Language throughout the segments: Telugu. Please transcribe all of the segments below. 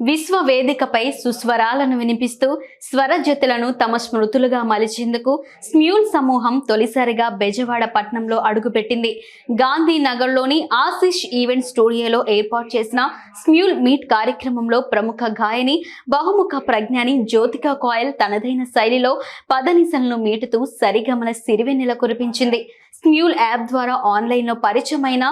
విశ్వ వేదికపై సుస్వరాలను వినిపిస్తూ స్వరజ్యోతులను తమ స్మృతులుగా మలిచేందుకు స్మ్యూల్ సమూహం తొలిసారిగా బెజవాడ పట్నంలో అడుగుపెట్టింది. గాంధీనగర్లోని ఆశిష్ ఈవెంట్ స్టూడియోలో ఏర్పాటు చేసిన స్మ్యూల్ మీట్ కార్యక్రమంలో ప్రముఖ గాయని బహుముఖ ప్రజ్ఞాని జ్యోతిక కాయల్ తనదైన శైలిలో పదనిసలను మీటుతూ సరిగమల సిరివెన్నెల కురిపించింది. స్మ్యూల్ యాప్ ద్వారా ఆన్లైన్లో పరిచయమైన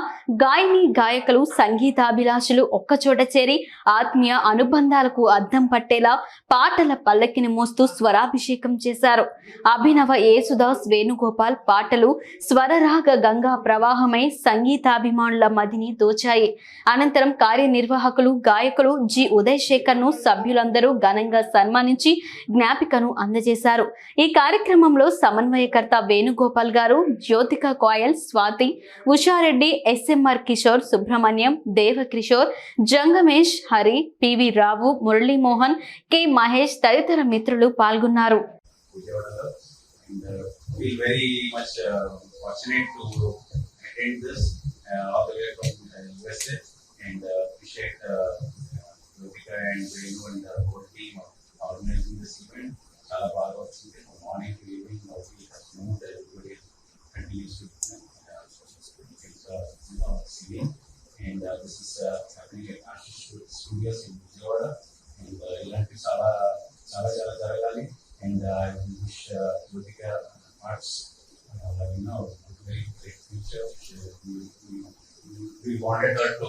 గాయని గాయకులు సంగీతాభిలాషులు ఒక్కచోట చేరి ఆత్మీయ అనుబంధాలకు అద్దం పట్టేలా పాటల పల్లకిని మోస్తూ స్వరాభిషేకం చేశారు. అభినవ యేసుదాస్ వేణుగోపాల్ పాటలు స్వరరాగ గంగా ప్రవాహమై సంగీతాభిమానుల మదిని దోచాయి. అనంతరం కార్యనిర్వాహకులు గాయకులు జి. ఉదయ్ శేఖర్ను సభ్యులందరూ ఘనంగా సన్మానించి జ్ఞాపికను అందజేశారు. ఈ కార్యక్రమంలో సమన్వయకర్త వేణుగోపాల్ గారు Jyoti Jyothika Koyal Swathi Usha Reddy S M R Kishore Subrahmanyam Devakishore Jangamesh Hari P V Rao Muralimohan K Mahesh తదితర మిత్రులు పాల్గొన్నారు. you know, singing and uh, this is uh, happening at Ashish Studios in Vijayawada and uh, ఇలాంటి చాలా చాలా చాలా జరగాలి and uh, I wish uh, Yotika Arts, uh, you know, a very great future. She- We, we, we wanted her to,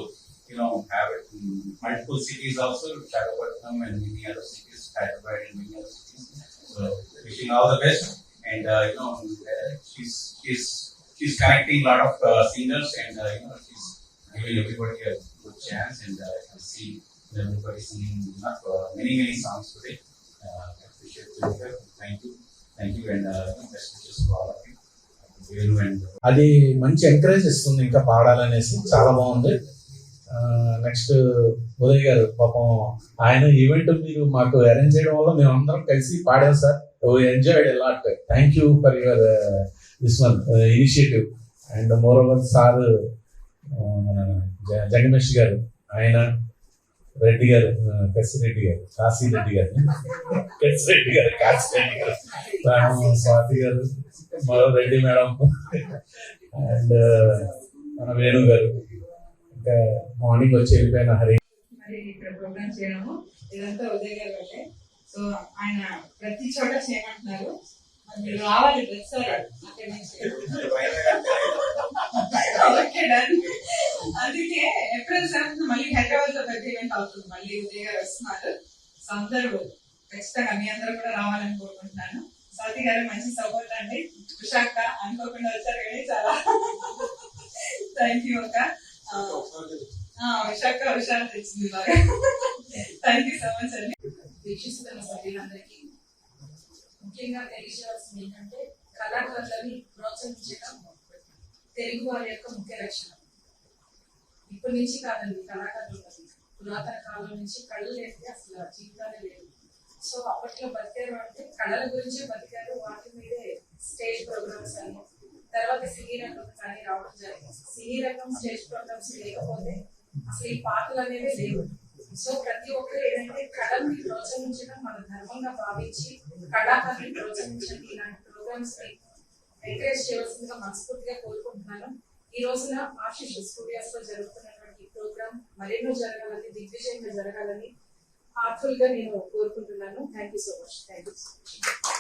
you know, have it in multiple cities also, Visakhapatnam and many other cities, Hyderabad and many other cities. So wishing all the best and, uh, you know, uh, she's, she's, she's connecting a lot of uh, singers and, uh, you know, she's giving everybody a good chance and uh, I can see everybody singing enough, uh, many, many songs today. Uh, I appreciate here. Thank you. Thank you and uh, best wishes for all of you. అది మంచి ఎంకరేజ్ ఇస్తుంది ఇంకా పాడాలనేసి చాలా బాగుంది నెక్స్ట్ ఉదయ్ గారు పాపం ఆయన ఈవెంట్ మీరు మాకు అరేంజ్ చేయడం వల్ల మేము అందరం కలిసి పాడాం sir enjoyed a lot thank you for your this one initiative and moreover sir మన జగమేష్ గారు ఆయన రెడ్డి గారు కసిరెడ్డి గారు కాశీ రెడ్డి గారు. కసిరెడ్డి గారు కాశీ రెడ్డి గారు. రాము స్వాతి గారు మరో రెడ్డి మేడం. అండ్ మన వేణు గారు. ఇంకా మార్నింగ్ వచ్చి వెళ్ళిపోయిన హరి. మరి ఇక్కడ ప్రోగ్రామ్ చేయడము. ఇదంతా ఉదయ్ గారు సో ఆయన ప్రతి చోట చేయమంటున్నారు. రావాలి ప్రతిసారి నుంచి అందుకే ఏప్రిల్ సెవెంత్ మళ్ళీ హైదరాబాద్లో పెద్ద ఈవెంట్ అవుతుంది. మళ్ళీ ఉదయ్ గారు వస్తున్నారు. సో అందరూ ఖచ్చితంగా మీ అందరూ కూడా రావాలని కోరుకుంటున్నాను. స్వాతి గారు మంచి సపోర్ట్ అండి. విశాఖ అనుకోకుండా వచ్చారు కానీ చాలా. థ్యాంక్ యూ అక్క. విశాఖ విశాఖ తెచ్చింది బాగా. థ్యాంక్ యూ సో మచ్ అండి. వీక్షిస్తున్న సభ్యులందరికీ ముఖ్యంగా తెలియజేయాల్సింది ఏంటంటే కళాకారులని ప్రోత్సహించడం తెలుగు వారి యొక్క ముఖ్య లక్షణం. ఇప్పటి నుంచి కాదండి కళాకారులు పురాతన కాలం నుంచి కళ్ళు లేకపోతే అసలు జీవితాలే లేవు. సో అప్పట్లో బతికారు అంటే కళల గురించి బతికారు. వాటి మీదే స్టేజ్ ప్రోగ్రామ్స్ అని తర్వాత సినీ రంగం కానీ రావడం జరిగింది. సినీ రంగం స్టేజ్ ప్రోగ్రామ్స్ లేకపోతే అసలు ఈ పాటలు అనేవి లేవు. సో ప్రతి ఒక్కరు ఏంటంటే కళల్ని ప్రోత్సహించడం మన ధర్మంగా భావించి కళాకారుని ప్రోత్సహించండి. ఇలాంటి ప్రోగ్రామ్స్ని ఎంకరేజ్ చేయవలసిందిగా మనస్ఫూర్తిగా కోరుకుంటున్నాను. ఈ రోజున ఆశీష్ స్టూడియోస్లో జరుగుతున్నటువంటి ప్రోగ్రామ్ మరెన్నో జరగాలని దిగ్విజయంగా జరగాలని హార్ట్ఫుల్గా నేను కోరుకుంటున్నాను. Thank you so much thank you so